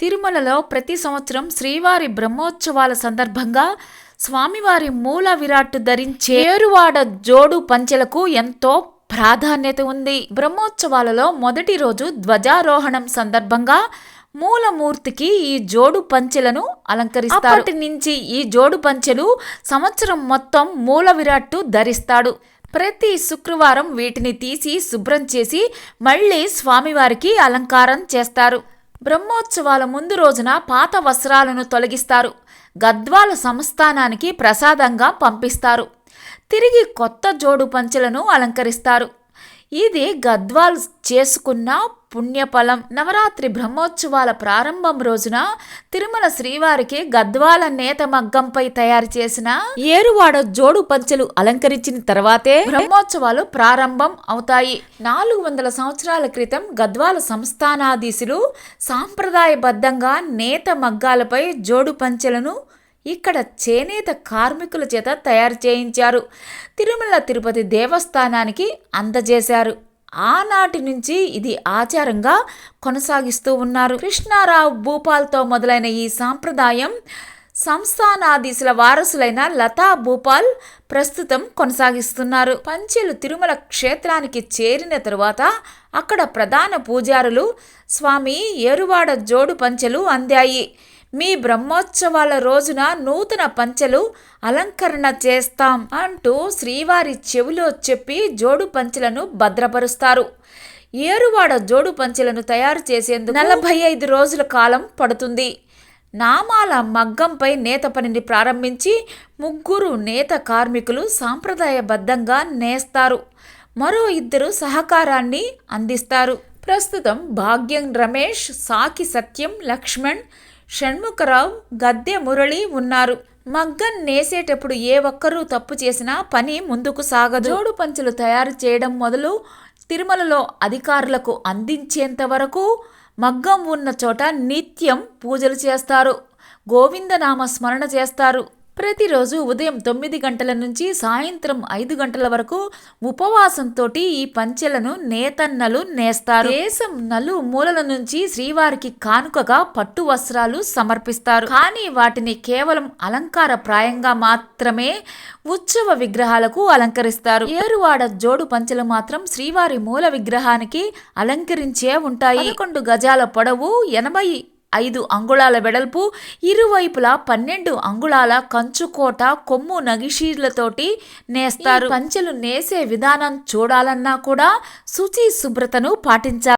తిరుమలలో ప్రతి సంవత్సరం శ్రీవారి బ్రహ్మోత్సవాల సందర్భంగా స్వామివారి మూల విరాట్టు ధరించే ఏరువాడ జోడు పంచెలకు ఎంతో ప్రాధాన్యత ఉంది. బ్రహ్మోత్సవాలలో మొదటి రోజు ధ్వజారోహణం సందర్భంగా మూలమూర్తికి ఈ జోడు పంచెలను అలంకరిస్తారు. అప్పటి నుంచి ఈ జోడు పంచెలు సంవత్సరం మొత్తం మూల విరాట్టు ధరిస్తాడు. ప్రతి శుక్రవారం వీటిని తీసి శుభ్రం చేసి మళ్ళీ స్వామివారికి అలంకారం చేస్తారు. బ్రహ్మోత్సవాల ముందు రోజున పాత వస్త్రాలను తొలగిస్తారు. గద్వాల సంస్థానానికి ప్రసాదంగా పంపిస్తారు. తిరిగి కొత్త జోడు పంచెలను అలంకరిస్తారు. ఇది గద్వాల్ చేసుకున్న పుణ్యఫలం నవరాత్రి బ్రహ్మోత్సవాల ప్రారంభం రోజున తిరుమల శ్రీవారికి గద్వాల నేత మగ్గంపై తయారు చేసిన ఏరువాడ జోడు పంచెలు అలంకరించిన తర్వాతే బ్రహ్మోత్సవాలు ప్రారంభం అవుతాయి. నాలుగు వందల సంవత్సరాల క్రితం గద్వాల సంస్థానాధీశులు సాంప్రదాయబద్ధంగా నేత మగ్గాలపై జోడు పంచెలను ఇక్కడ చేనేత కార్మికుల చేత తయారు చేయించారు. తిరుమల తిరుపతి దేవస్థానానికి అందజేశారు. ఆనాటి నుంచి ఇది ఆచారంగా కొనసాగిస్తూ ఉన్నారు. కృష్ణారావు భూపాల్తో మొదలైన ఈ సాంప్రదాయం సంస్థానాధీశుల వారసులైన లతా భూపాల్ ప్రస్తుతం కొనసాగిస్తున్నారు. పంచెలు తిరుమల క్షేత్రానికి చేరిన తరువాత అక్కడ ప్రధాన పూజారులు స్వామి ఏరువాడ జోడు పంచెలు అందాయి. మీ బ్రహ్మోత్సవాల రోజున నూతన పంచెలు అలంకరణ చేస్తాం అంటూ శ్రీవారి చెవిలో చెప్పి జోడు పంచెలను భద్రపరుస్తారు. ఏరువాడ జోడు పంచెలను తయారు చేసేందుకు నలభై ఐదు రోజుల కాలం పడుతుంది. నామాల మగ్గంపై నేత పనిని ప్రారంభించి ముగ్గురు నేత కార్మికులు సాంప్రదాయబద్ధంగా నేస్తారు. మరో ఇద్దరు సహకారాన్ని అందిస్తారు. ప్రస్తుతం భాగ్యం రమేష్ సాకి సత్యం లక్ష్మణ్ షణ్ముఖరావు గద్దె మురళి ఉన్నారు. మగ్గం నేసేటప్పుడు ఏ ఒక్కరూ తప్పు చేసినా పని ముందుకు సాగదు. జోడు పంచులు తయారు చేయడం మొదలు తిరుమలలో అధికారులకు అందించేంత వరకు మగ్గం ఉన్న చోట నిత్యం పూజలు చేస్తారు. గోవిందనామ స్మరణ చేస్తారు. ప్రతిరోజు ఉదయం తొమ్మిది గంటల నుంచి సాయంత్రం ఐదు గంటల వరకు ఉపవాసంతో ఈ పంచెలను నేతన్నలు నేస్తారు. దేశం నలు మూలల నుంచి శ్రీవారికి కానుకగా పట్టు వస్త్రాలు సమర్పిస్తారు. కానీ వాటిని కేవలం అలంకార ప్రాయంగా మాత్రమే ఉత్సవ విగ్రహాలకు అలంకరిస్తారు. ఏరువాడ జోడు పంచెలు మాత్రం శ్రీవారి మూల విగ్రహానికి అలంకరించే ఉంటాయి. పదకొండు గజాల పొడవు ఎనభై ఐదు అంగుళాల వెడల్పు ఇరువైపులా పన్నెండు అంగుళాల కంచుకోట కొమ్ము నగిషీర్లతోటి నేస్తారు. పంచెలు నేసే విధానం చూడాలన్నా కూడా శుచి శుభ్రతను పాటించాలి.